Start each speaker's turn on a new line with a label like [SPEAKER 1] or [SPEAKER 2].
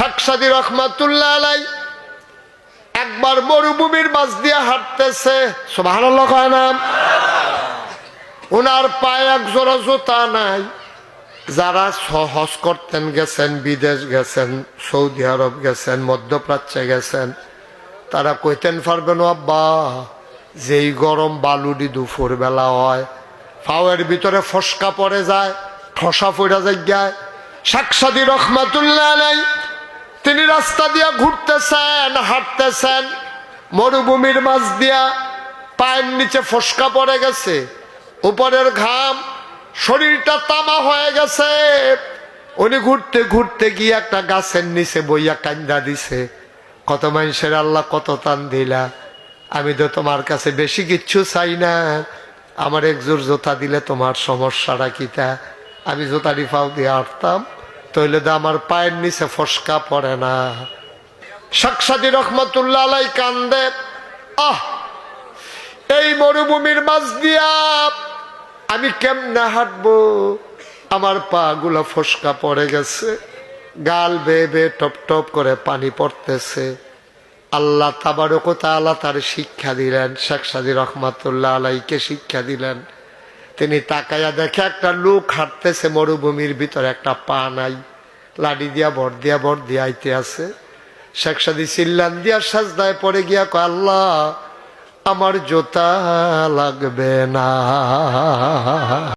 [SPEAKER 1] শাকসাদি রহমাতুল্লাহ আলাই একবার মরুভূমির মাছ দিয়ে হাঁটতেছে ওনার পায়ে এক জোড়া জুতা নাই। যারা সহজ করতেন গেছেন, বিদেশ গেছেন, সৌদি আরব গেছেন, মধ্যপ্রাচ্যে গেছেন, তারা কইতেন পারবেন আব্বা, যেই গরম বালুডি দুপুর বেলা হয়, ফাওয়ের ভিতরে ফসকা পড়ে যায়, ঠসা পড়া যায় সাকসাদি রহমাতুল্লাহ নাই তিনি রাস্তা দিয়া ঘুরতেছেন, হাঁটতেছেন, মরুভূমির মাঝ দিয়া পায়ের নিচে ফসকা পড়ে গেছে, উপরের ঘাম, শরীরটা তামা হয়ে গেছে। উনি ঘুরতে ঘুরতে গিয়ে একটা গাছের নিচে বইয়া কান্দা দিছে। কত মানুষের আল্লাহ কত টান দিলা। আমি তো তোমার কাছে বেশি কিচ্ছু চাই না। আমার একজোর জোতা দিলে তোমার সমস্যাটা কিটা? আমি জোতারি পাও দিয়ে আটতাম তৈলে তো আমার পায়ের নিচে ফসকা পড়ে না। শাকসাদি রহমতুল্লাহ আলাই কান্দে, আহ, এই মরুভূমির মাঝ দিয়া আমি কেমনে হাঁটবো? আমার পা গুলা ফসকা পড়ে গেছে, গাল বেয়ে বেয়ে টপ টপ করে পানি পড়তেছে। আল্লাহ তাবারকতা আল্লাহ তার শিক্ষা দিলেন শেখ রহমাতুল্লাহ আলাইকে শিক্ষা দিলেন। তিনি তাকাইয়া দেখে একটা লোক হাঁটতেছে মরুভূমির ভিতরে, একটা পা নাই। লাডি দিয়া ভর দিয়া ভর দিয়া আইতে আছে। শেখ সাদি চিল্লান দিয়া সাজদায় পরে গিয়া কয়, আল্লাহ, আমার জোতা লাগবে না।